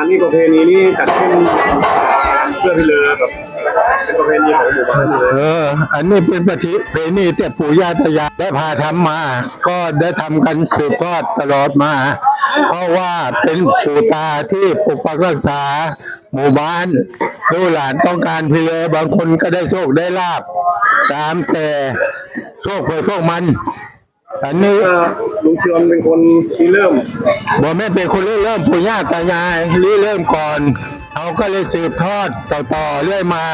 ันี่ประเพณีนี้จัดขึ้นเพื่อที่เลอแบบเป็นประเพณีของหมู่บ้านเลยเออ อันนี้เป็นปฏิเพณีแต่ปู่ย่าตายายได้พาทำมา ก็ได้ทำกันสืบทอดตลอดมา เพราะว่าเป็นปู่ตาที่ปกปักรักษา หมู่บ้านลูกหลานต้องการเพลอบางคนก็ได้โชคได้ลาบตามแต่โชคเพื่อโชคมัน อันนี้ ลุงเชือนเป็นคนที่เริ่มบ่แม่เป็นคนเริ่มปู่ย่าตายายริเริ่มก่อนเขาก็เลยสืบทอดต่อๆเรื่อยมา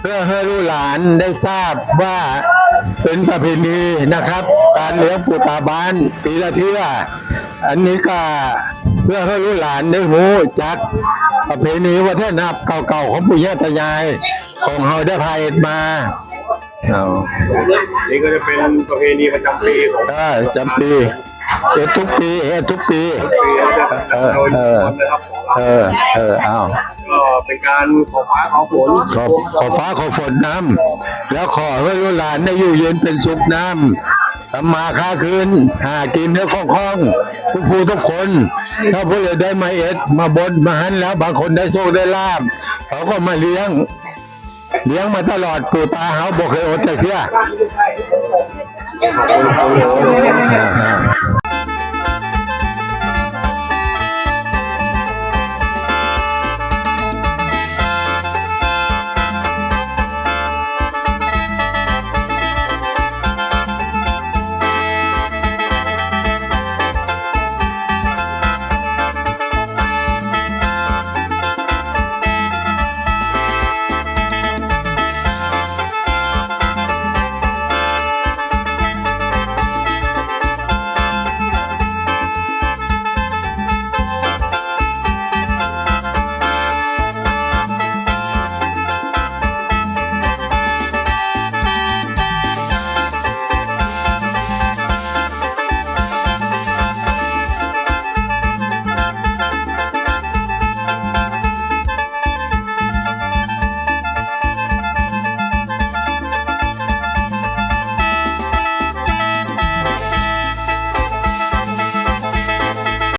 เพื่อให้ลูกหลานได้ทราบว่าเป็นประเพณีนะครับ การเลี้ยงปู่ตาบ้านปีละเทื่ออันนี้ก็เพื่อให้ลูกหลานได้รู้จักประเพณีวัฒนธรรมเก่าๆของปู่ย่าตายาย ของเราได้พายมา เอานี่ก็จะเป็นประเพณีประจำปีของได้จำปีเอ็ดทุกปีเอ็ดทุกปีปีนะจะจัดโดยทุกคนนะครับของเราเออเออเอาก็เป็นการขอฟ้าขอฝนขอขอฟ้าขอฝนน้ำแล้วขอให้ลูกหลานได้อยู่เย็นเป็นสุขน้ำทำมาค้าคืนหากินได้คล่องๆทุกผู้ทุกคน ถ้าผู้ใดได้มาเอ็ดมาบนมาหันแล้วบางคนได้โชคได้ลาบเขาก็มาเลี้ยง เลี้ยงมาตลอดปู่ตาเขาบอกเคยอดแต่เพื่อ